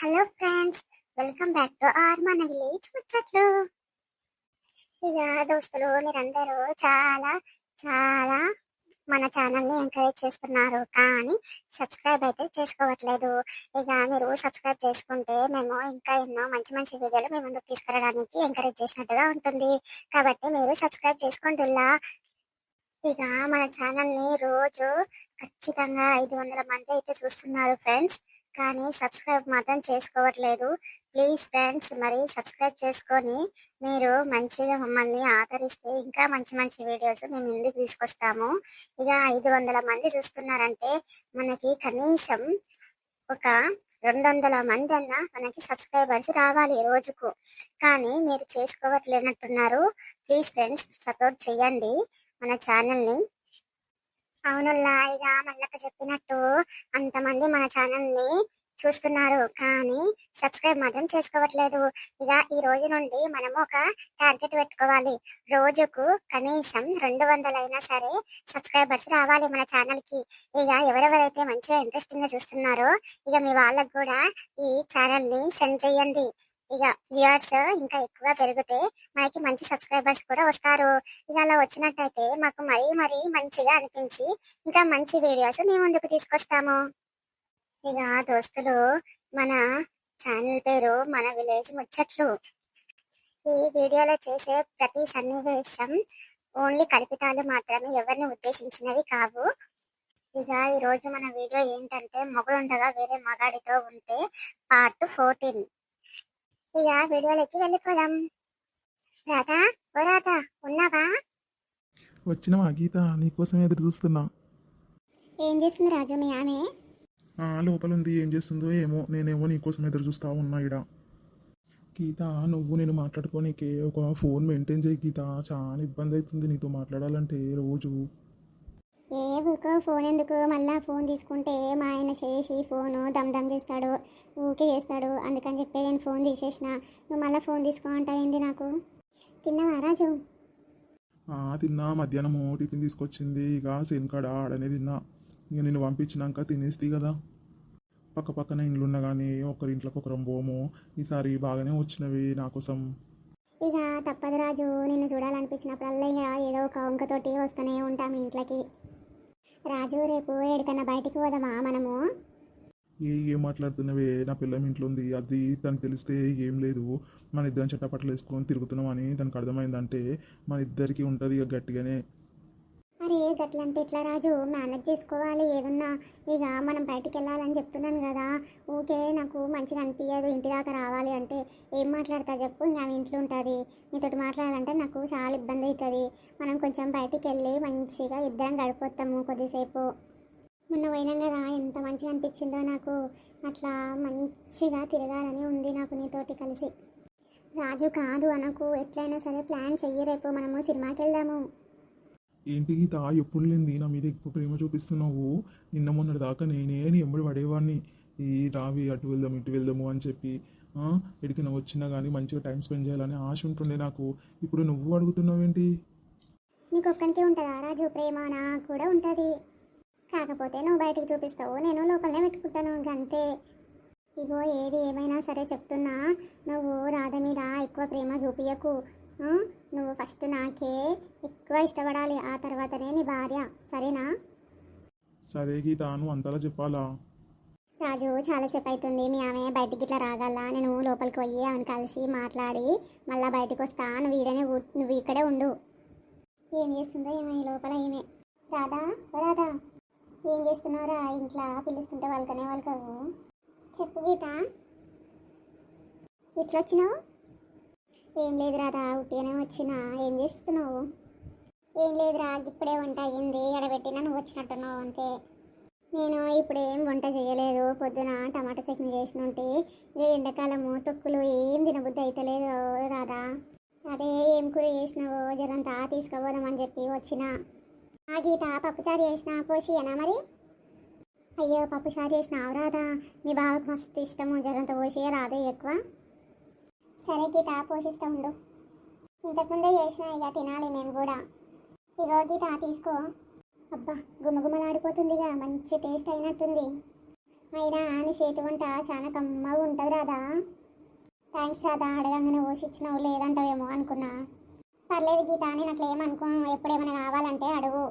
Hello friends welcome back to our మన village ముచ్చట్లు. ఇక దోస్తులు మీరందరూ చాలా చాలా మన ఛానల్ని ఎంకరేజ్ చేస్తున్నారు. కానీ సబ్స్క్రైబ్ అయితే చేసుకోవట్లేదు. ఇక మీరు సబ్స్క్రైబ్ చేసుకుంటే మేము ఇంకా ఎన్నో మంచి మంచి వీడియోలు మీ ముందుకు తీసుకురావడానికి ఎంకరేజ్ చేసినట్టుగా ఉంటుంది. కాబట్టి మీరు సబ్స్క్రైబ్ చేసుకుంటుల్లా. ఇక మన ఛానల్ని రోజు ఖచ్చితంగా ఐదు వందల మంది అయితే చూస్తున్నారు ఫ్రెండ్స్ కానీ సబ్స్క్రైబ్ మాత్రం చేసుకోవట్లేదు. ప్లీజ్ ఫ్రెండ్స్ మరి సబ్స్క్రైబ్ చేసుకొని మీరు మంచిగా మమ్మల్ని ఆదరిస్తే ఇంకా మంచి మంచి వీడియోస్ మేము ముందుకు తీసుకొస్తాము. ఇక ఐదు వందల మంది చూస్తున్నారంటే మనకి కనీసం ఒక రెండు వందల మంది అన్న మనకి సబ్స్క్రైబర్స్ రావాలి రోజుకు. కానీ మీరు చేసుకోవట్లేనట్టున్నారు. ప్లీజ్ ఫ్రెండ్స్ సపోర్ట్ చేయండి మన ఛానల్ని. అవునుల్లా ఇక మళ్ళక్క చెప్పినట్టు అంతమంది మన ఛానల్ని చూస్తున్నారు. కానీ సబ్స్క్రైబ్ మాత్రం చేసుకోవట్లేదు. ఇక ఈ రోజు నుండి మనం ఒక టార్గెట్ పెట్టుకోవాలి. రోజుకు కనీసం రెండు వందలైనా సరే సబ్స్క్రైబర్స్ రావాలి మన ఛానల్కి ఇక ఎవరెవరైతే మంచిగా ఇంట్రెస్టింగ్గా చూస్తున్నారో ఇక మీ వాళ్ళకు కూడా ఈ ఛానల్ని సెండ్ చేయండి. ఇక వ్యూవర్స్ ఇంకా ఎక్కువ పెరిగితే మనకి మంచి సబ్స్క్రైబర్స్ కూడా వస్తారు. ఇక అలా వచ్చినట్టయితే మాకు మరీ మరీ మంచిగా అనిపించి ఇంకా మంచి వీడియోస్ మేము ముందుకు తీసుకొస్తాము. ఇక దోస్తులు మన ఛానల్ పేరు మన విలేజ్ ముచ్చట్లు. ఈ వీడియోలో చేసే ప్రతి సన్నివేశం ఓన్లీ కల్పితాలు మాత్రమే ఎవరిని ఉద్దేశించినవి కావు. ఇక ఈ రోజు మన వీడియో ఏంటంటే మొగలుండగా వేరే మగాడితో ఉంటే పార్ట్ ఫోర్టీన్. ఇక వీడియోలోకి వెళ్ళిపోదాం. రాధా ఓ రాధా ఉన్నావా? వచ్చినవా గీత? నీకోసం ఎదురు చూస్తున్నా. ఏం చేస్తుంది రాజు మీ ఆమె? ఆ లోపల ఉంది ఏం చేస్తుందో ఏమో నేనేమో నీకోసం ఎదురు చూస్తా ఉన్నా ఇడ గీత నువ్వు నేను మాట్లాడుకోనికే ఒక ఫోన్ మెయింటైన్ చేయి గీత. చాలా ఇబ్బంది అవుతుంది నీతో మాట్లాడాలంటే రోజు. ఏ ఊకో ఫోన్ ఎందుకు? మళ్ళా ఫోన్ తీసుకుంటే మా ఆయన చేసి ఫోను దమ్ దమ్ చేస్తాడు ఊకే చేస్తాడు. అందుకని చెప్పి నేను ఫోన్ తీసేసిన. నువ్వు మళ్ళీ ఫోన్ తీసుకో అంటావేంది నాకు? తిన్నావా రాజు? తిన్నా. మధ్యాహ్నము టిఫిన్ తీసుకొచ్చింది. ఇక సేన్కాడ ఆడనే తిన్నా. ఇక నేను పంపించినాక తినేస్తే కదా. పక్క పక్కన ఇండ్లు ఉన్నా కానీ ఒకరి ఇంట్లోకి ఒకరం పోము. ఈసారి బాగానే వచ్చినవి నా కోసం. ఇక తప్పదు రాజు. నిన్ను చూడాలనిపించినప్పుడల్లా ఇక ఏదో ఒక వంకతోటి వస్తూనే ఉంటాం ఇంట్లోకి. రాజు రేపు ఎక్కడికన్నా బయటికి పోదామా మనము? ఏ ఏం మాట్లాడుతున్నవే? నా పిల్లం ఇంట్లో ఉంది అది తనకు తెలిస్తే ఏం లేదు. మన ఇద్దరం చట్టపట్టలు వేసుకొని తిరుగుతున్నామని తనకు అర్థమైందంటే మన ఇద్దరికి ఉంటుంది ఇక గట్టిగానే. మరి గట్లంటే ఇట్లా రాజు మేనేజ్ చేసుకోవాలి ఏదన్నా. ఇక మనం బయటికి వెళ్ళాలని చెప్తున్నాను కదా. ఊకే నాకు మంచిగా అనిపించదు ఇంటి దాకా రావాలి అంటే ఏం మాట్లాడతా చెప్పు? ఇంకా ఆమె ఇంట్లో ఉంటుంది. నీతోటి మాట్లాడాలంటే నాకు చాలా ఇబ్బంది అవుతుంది మనం కొంచెం బయటికి వెళ్ళి మంచిగా ఇద్దరం గడిపోతాము కొద్దిసేపు. మొన్న పోయినాం కదా. ఎంత మంచిగా అనిపించిందో నాకు. అట్లా మంచిగా తిరగాలని ఉంది నాకు నీతోటి కలిసి. రాజు కాదు అనకు. ఎట్లయినా సరే ప్లాన్ చెయ్యి రేపు. మనము సినిమాకి వెళ్దాము. ఏంటి గీత? ఎప్పుడు లేనిది నా మీద ఎక్కువ ప్రేమ చూపిస్తున్నావు. నిన్న మొన్నటి దాకా నేనే నీ ఎంబడి పడేవాడిని. ఈ రావి అటు వెళ్దాం ఇటు వెళ్దాము అని చెప్పి ఎడికిన వచ్చినా కానీ మంచిగా టైం స్పెండ్ చేయాలని ఆశ ఉంటుండే నాకు. ఇప్పుడు నువ్వు అడుగుతున్నావు ఏంటి? నీకు ఒక్కనికే ఉంటుందా? రాజు ప్రేమ నాకు కూడా ఉంటుంది. కాకపోతే నువ్వు బయటకు చూపిస్తావు. నేను లోపలనే పెట్టుకుంటాను. అంతే ఇగో ఏది ఏమైనా సరే చెప్తున్నా. నువ్వు రాధ మీద ఎక్కువ ప్రేమ చూపించకు నువ్వు ఫస్ట్ నాకే ఎక్కువ ఇష్టపడాలి. ఆ తర్వాతనే నీ భార్య. సరేనా? సరే గీత నువ్వు అంతలా చెప్పాలా? రాజు చాలాసేపు అవుతుంది మీ ఆమె బయటికి ఇట్లా రాగల నేను లోపలికి పోయి ఆమెను కలిసి మాట్లాడి మళ్ళీ బయటకు వస్తా. నువ్వు ఈడనే నువ్వు ఇక్కడే ఉండు. ఏం చేస్తుందో ఏమో ఈ లోపల ఏమే రాధా ఓ రాధా. ఏం చేస్తున్నావురా? ఇంట్లో పిలుస్తుంటే వాళ్ళకనే వాళ్ళకవు చెప్పు గీత. ఇట్లా వచ్చినావు ఏం లేదు రాధా ఉట్టిగానే వచ్చినా. ఏం చేస్తున్నావు? ఏం లేదురా ఇప్పుడే వంట అయ్యింది ఎడబెట్టినా నువ్వు వచ్చినట్టున్నావు అంతే. నేను ఇప్పుడు ఏం వంట చేయలేదు పొద్దున టమాటా చట్నీ చేసిన ఉంటే ఏ ఎండాకాలము తొక్కులు ఏం తినబుద్ధి అవుతలేదు రాదా అదే ఏం కూర చేసినావో జరంతా తీసుకుపోదామని చెప్పి వచ్చిన. ఆ గీత పప్పుచారు చేసిన పోసియనా మరి? అయ్యో పప్పుచారు చేసినావు రాదా మీ బావకు మస్తు ఇష్టము జరంత పోసి రాదే ఎక్కువ. సరే గీత పోషిస్తా ఉండు. ఇంతకుముందే చేసిన ఇక తినాలి మేము కూడా. ఇగో గీత తీసుకో. అబ్బా గుమగుమలాడిపోతుందిగా మంచి టేస్ట్ అయినట్టుంది. అయినా నీ చేతి వంట చాలా కమ్మగా ఉంటుంది రాదా థ్యాంక్స్ రాదా అడగంగానే పోషిచ్చినావు లేదంటావేమో అనుకున్నా. పర్లేదు గీత నేను అట్లా ఏమనుకో ఎప్పుడేమైనా కావాలంటే అడుగు.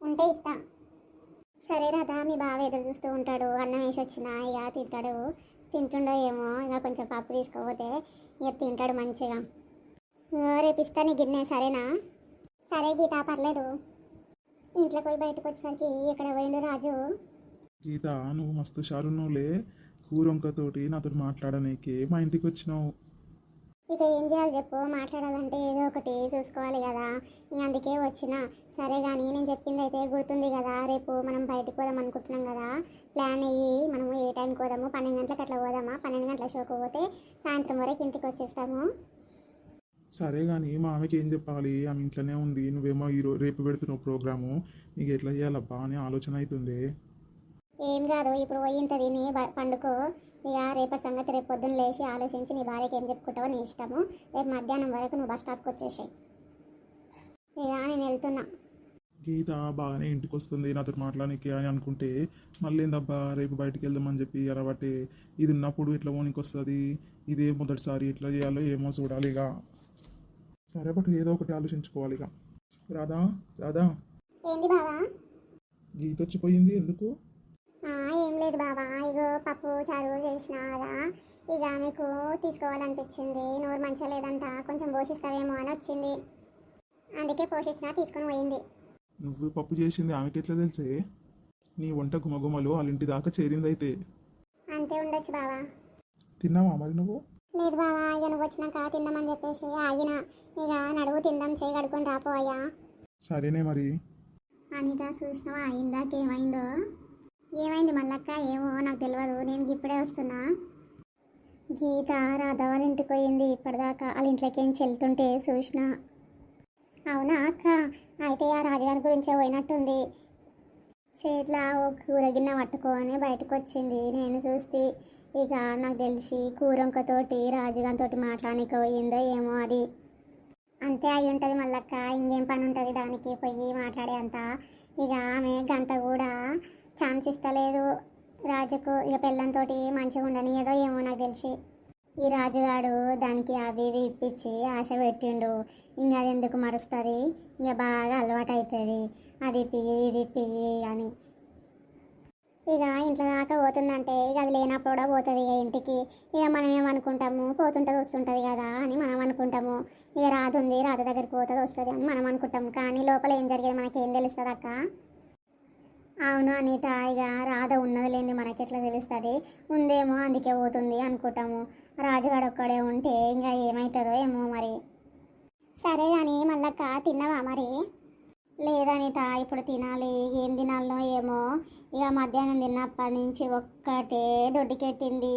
ఉంటే ఇస్తా. సరే రాదా మీ బావ ఎదురు చూస్తూ ఉంటాడు. అన్నం వేసి వచ్చిన ఇక తింటాడు. తింటుండో ఏమో ఇక కొంచెం పప్పు తీసుకోపోతే ఇక తింటాడు మంచిగా. ఇగో రేపు ఇస్తా నీ గిన్నె సరేనా? సరే గీత పర్లేదు. ఇంట్లో పోయి బయటకు వచ్చేసరికి ఇక్కడ పోయిండు రాజు? గీత నువ్వు మస్తు షారున్నావులే కూరొంకతోటి నాతో మాట్లాడనీకే. మా ఇంటికి వచ్చినావు. ఇక ఏం చేయాలి చెప్పు? మాట్లాడాలంటే ఏదో ఒకటి చూసుకోవాలి కదా. ఇంక అందుకే వచ్చిన. సరే కానీ నేను చెప్పింది అయితే గుర్తుంది కదా. రేపు మనం బయటకు పోదాం అనుకుంటున్నాం కదా. ప్లాన్ అయ్యి మనము ఏ టైంకి పోదాము? పన్నెండు గంటలకు అట్లా పోదామా? పన్నెండు గంటల షోకి పోతే సాయంత్రం వరకు ఇంటికి వచ్చేస్తాము. సరే కానీ మా ఆమెకి ఏం చెప్పాలి? ఆమె ఇంట్లోనే ఉంది. నువ్వేమో ఈ రేపు పెడుతున్నావు ప్రోగ్రాము. నీకు ఎట్లా చేయాలబ్బా అని ఆలోచన అవుతుంది ఏం కాదు ఇప్పుడు పోయింటది నీ పండుకో. ఇక రేపటి సంగతి రేపు పొద్దున్న లేచి ఆలోచించి నీ భార్యకి ఏం చెప్పుకుంటావో నీ ఇష్టము. రేపు మధ్యాహ్నం వరకు నువ్వు బస్ స్టాప్కి వచ్చేసాయి. ఇక నేను వెళ్తున్నా. గీత బాగానే ఇంటికి వస్తుంది నాతో మాట్లాడడానికి అని అనుకుంటే మళ్ళీ ఏందబ్బా రేపు బయటికి వెళ్దామని చెప్పి ఎరబట్టి ఇది ఉన్నప్పుడు ఇట్లా ఓనికి వస్తుంది ఇదే మొదటిసారి ఎట్లా చేయాలో ఏమో చూడాలి ఇక సరే బట్ ఏదో ఒకటి ఆలోచించుకోవాలి ఇక. రాధా రాధా. ఏంది బావా? గీత వచ్చిపోయింది ఎందుకు? ఏం లేదు బాబా ఇగో పప్పు చారు చేసిన కదా. ఇక మీకు తీసుకోవాలనిపించింది. నోరు మంచిగా లేదంట. కొంచెం పోషిస్తావేమో అని వచ్చింది. అందుకే పోషించిన తీసుకొని పోయింది. నువ్వు పప్పు చేసింది ఆమెకి ఎట్లా తెలిసే? నీ వంట గుమగుమలు వాళ్ళ ఇంటి దాకా చేరిందైతే. అంతే ఉండొచ్చు బావా. తిన్నావా మరి నువ్వు? లేదు బావా ఇక నువ్వు వచ్చినాక తిందామని చెప్పేసి ఆగిన. ఇక నడువు తిందాం చేయి కడుకొని రాపో అయ్యా. సరేనే మరి. అనిత చూసినావా ఇందాకేమైందో ఏమైంది మల్లక్క? ఏమో నాకు తెలియదు నేను ఇప్పుడే వస్తున్నా. గీత రాధా వాళ్ళ ఇంటికి పోయింది. ఇప్పటిదాకా వాళ్ళ ఇంట్లోకి ఏం చెల్తుంటే చూసిన అవునా అక్క? అయితే ఆ రాజుగారి గురించే పోయినట్టుంది. చేతిలో ఓ కూర గిన్నె పట్టుకొని బయటకు వచ్చింది. నేను చూస్తే ఇక నాకు తెలిసి కూరంకతోటి రాజుగాంతోటి మాట్లాడడానికి పోయిందో ఏమో అది. అంతే అయి ఉంటుంది మళ్ళక్క ఇంకేం పని ఉంటుంది దానికి పోయి మాట్లాడే అంత. ఇక ఆమె గంత కూడా ఛాన్స్ ఇస్తలేదు రాజుకు. ఇక పిల్లంతో మంచిగా ఉండనియదో ఏమో నాకు తెలిసి. ఈ రాజుగాడు దానికి అవి ఇవి ఇప్పించి ఆశ పెట్టిండు. ఇంకా అది ఎందుకు మరుస్తుంది? ఇంకా బాగా అలవాటు అవుతుంది అది పియ్యి ఇది పియ్యి అని. ఇక ఇంట్లో దాకా పోతుందంటే ఇక అది లేనప్పుడు కూడా పోతుంది ఇక ఇంటికి. ఇక మనం ఏమనుకుంటాము? పోతుంటుంది వస్తుంటుంది కదా అని మనం అనుకుంటాము. ఇక రాదుంది రాధ దగ్గరికి పోతుంది వస్తుంది అని మనం అనుకుంటాం కానీ లోపల ఏం జరిగేది? మనకేం తెలుస్తుంది అక్క? అవును అనిత ఇక రాధ ఉన్నది లేని మనకి ఎట్లా తెలుస్తుంది? ఉందేమో అందుకే పోతుంది అనుకుంటాము. రాజుగాడు ఒక్కడే ఉంటే ఇంకా ఏమవుతుందో ఏమో మరి. సరే కానీ మళ్ళక్క తిన్నావా మరి? లేదనిత ఇప్పుడు తినాలి ఏం తినాలో ఏమో. ఇక మధ్యాహ్నం తిన్నప్పటి నుంచి ఒక్కటే దొడ్డికెట్టింది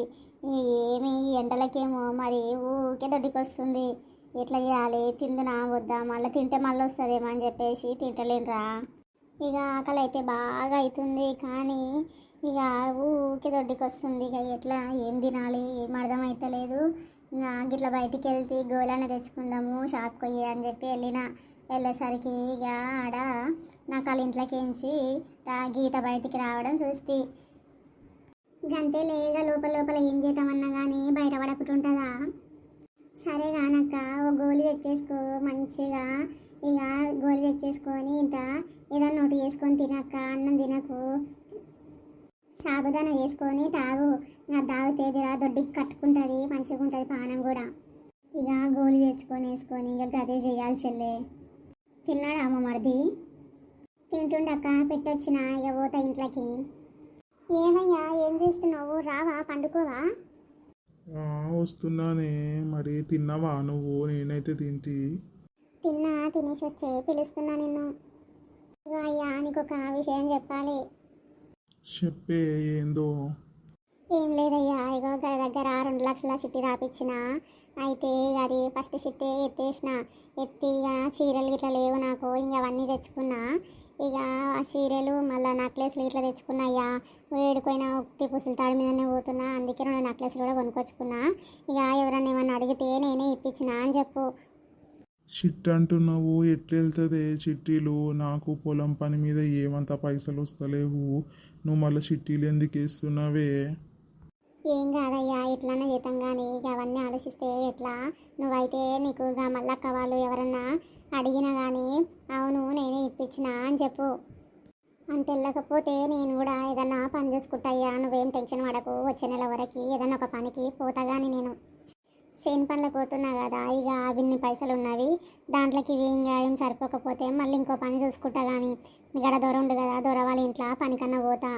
ఏమి ఎండలకేమో మరి ఊరికే దొడ్డికొస్తుంది. ఎట్లా చేయాలి? తిందునా వద్దా? మళ్ళీ తింటే మళ్ళీ వస్తుందేమో అని చెప్పేసి తింటలేనురా. ఇక ఆకలి అయితే బాగా అవుతుంది కానీ ఇక ఊరికే దొడ్డికొస్తుంది. ఇక ఎట్లా? ఏం తినాలి? ఏం అర్థమవుతలేదు ఇంకా గిట్ల బయటికి వెళ్తే గోలన తెచ్చుకుందాము షాప్కి పోయి అని చెప్పి వెళ్ళిన. వెళ్ళేసరికి ఇక ఆడ నాకు వాళ్ళ ఇంట్లోకి ఎంచి గీత బయటికి రావడం చూస్తే. గంతే లేగా లోపల లోపల ఏం చేద్దామన్నా కానీ బయట పడకుంటుంటుందా సరే కానక్క ఓ గోలి తెచ్చేసుకో మంచిగా. ఇక గోలి తెచ్చేసుకొని ఇంత ఏదన్నా నోటు వేసుకొని తినక్క అన్నం తినకు. సాబుదాన వేసుకొని తాగు. ఇంకా తాగితే జర దొడ్డికి కట్టుకుంటుంది మంచిగా ఉంటుంది పానం కూడా. ఇక గోలు తెచ్చుకొని వేసుకొని ఇంకా గదే చేయాల్సిందే తిన్నాడా అమ్మ మరిది? తింటుండక్క పెట్టొచ్చిన ఇక పోతా ఇంట్లోకి. ఏమయ్యా ఏం చేస్తున్నావు? రావా పండుకోవా? వస్తున్నానే. మరి తిన్నావా నువ్వు? నేనైతే తింటి. తిన్నా తినేసి వచ్చే పిలుస్తున్నా నిన్ను. అయ్యా నీకు ఒక విషయం చెప్పాలి. చెప్పే ఏందో. ఏం లేదయ్యా ఇగో దగ్గర రెండు లక్షల చిట్టి రాపిచ్చిన. అయితే ఇక అది ఫస్ట్ చిట్టి ఎత్తేసిన. ఎత్తి ఇక చీరలు గిట్లా లేవు నాకు ఇంక అవన్నీ తెచ్చుకున్నా. ఇక ఆ చీరలు మళ్ళీ నెక్లెస్లు ఇట్లా తెచ్చుకున్నాయ్యా. వేడిపోయిన ఒకటి పుసులు తాడి మీదనే పోతున్నా అందుకే రెండు నెక్లెస్లు కూడా కొనుక్కొచ్చుకున్నా. ఇక ఎవరన్నా ఏమన్నా అడిగితే నేనే ఇప్పించిన అని చెప్పు. చిట్టి అంటున్నావు ఎట్లెళ్తుంది చిట్టీలు? నాకు పొలం పని మీద ఏమంత పైసలు వస్తలేవు. నువ్వు మళ్ళీ చిట్టీలు ఎందుకు వేస్తున్నావే? ఏం కాదయ్యా ఎట్లన్నా చేద్దాం కానీ ఇక అవన్నీ ఆలోచిస్తే ఎట్లా? నువ్వైతే నీకు గా మల్లక్క వాళ్ళు ఎవరన్నా అడిగినా కానీ అవును నేనే ఇప్పించిన అని చెప్పు. అంత వెళ్ళకపోతే నేను కూడా ఏదన్నా పని చేసుకుంటాయ్యా నువ్వేం టెన్షన్ పడకు వచ్చే నెల వరకు ఏదన్నా ఒక పనికి పోతా కానీ నేను. సేమ్ పనులు పోతున్నా కదా ఇక అవిన్ని పైసలు ఉన్నవి దాంట్లోకి ఇవి ఇంకా ఏం సరిపోకపోతే మళ్ళీ ఇంకో పని చూసుకుంటా కానీ ఇక్కడ దొర ఉండు కదా దొర వాళ్ళ ఇంట్లో పనికన్నా పోతా.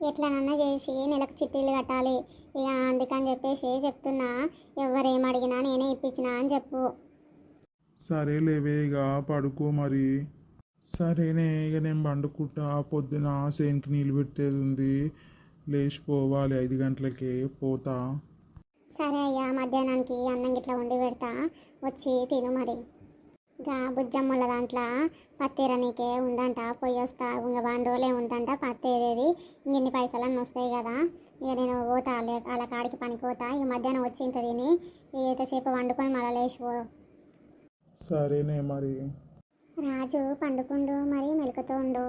ఎట్లనన్నా చేసి నెలకు చిట్టీలు కట్టాలి. ఇక అందుకని చెప్పేసి చెప్తున్నా ఎవరేం అడిగినా నేనే ఇప్పించిన అని చెప్పు. సరే లేవే ఇక పడుకో మరి. సరేనే ఇక నేను పండుకుంటా. పొద్దున సేన్కి నీళ్ళు పెట్టేది ఉంది. లేచిపోవాలి ఐదు గంటలకి పోతా. సరే అయ్యా మధ్యాహ్నానికి అన్నం గిట్లా వండి పెడతా. వచ్చి తిను మరి. ఇంకా బుజ్జమ్మల దాంట్లో పత్తేర నీకే ఉందంట పొయ్యి వస్తా ఇంకా వండోలే ఉందంట పత్తేరేది ఇన్ని పైసలు అన్నీ వస్తాయి కదా. ఇక నేను పోతా వాళ్ళ వాళ్ళ కాడికి పనికి పోతా. ఇక మధ్యాహ్నం వచ్చి ఇంత తిని ఎంతసేపు వండుకొని మళ్ళీ లేచిపో సరేనే మరి. రాజు పండుకుండు మరి మెలకుతో ఉండు.